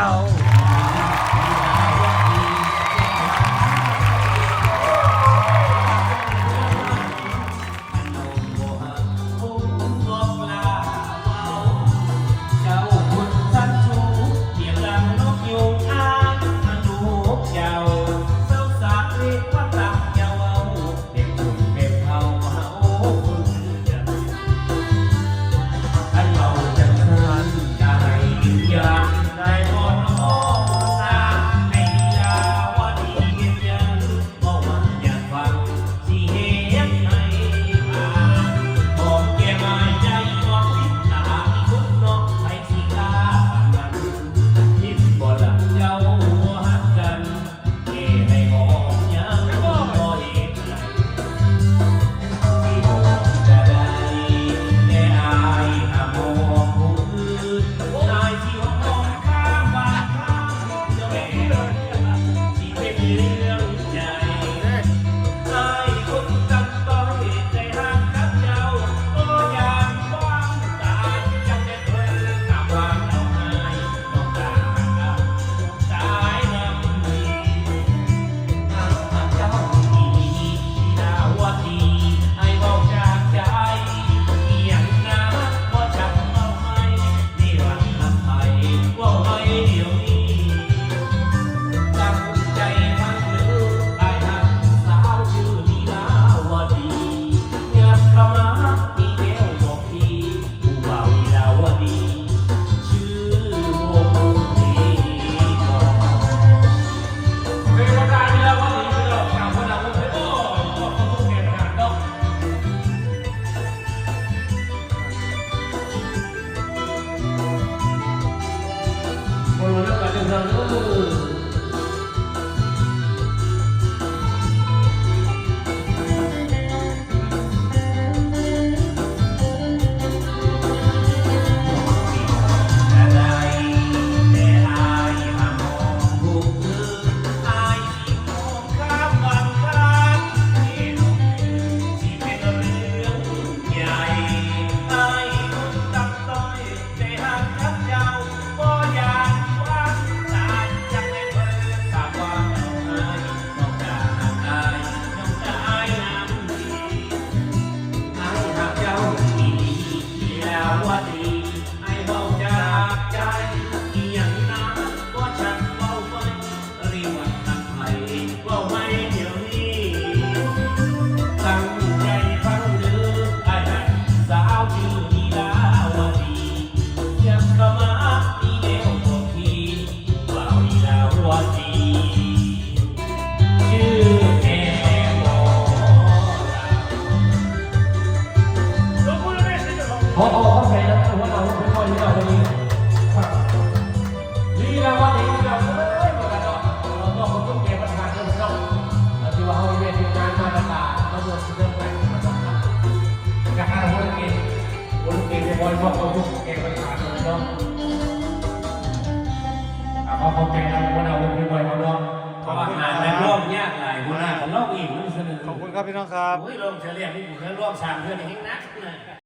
啊 I know ออเข้าใจนะว่าเราไม่ค่อยเล่าคนนี้ลีลาวันนี้เราเลยมาแล้เราก็คต้องเก็บประธาเรื่องเล่ที่ว่าเขาเรียนงานมาตรานเาโดนเรื่องแปลกมาสองครั้งการหาคนเก็บคนเก็บในบอลว่าเขาต้องเก็บประธานเรื่องเล่าเขาเข้าใจนะว่าเราเป็นบอลเขาเนาะเพราะว่าหาในร่วมยากหลายคนหน้าของเราอีกมันเสนอขอบคุณครับพี่น้องครับโอ้ยลงเฉลี่ยนี่ผมเล่นร่วมสามเพื่อนเองนักนะ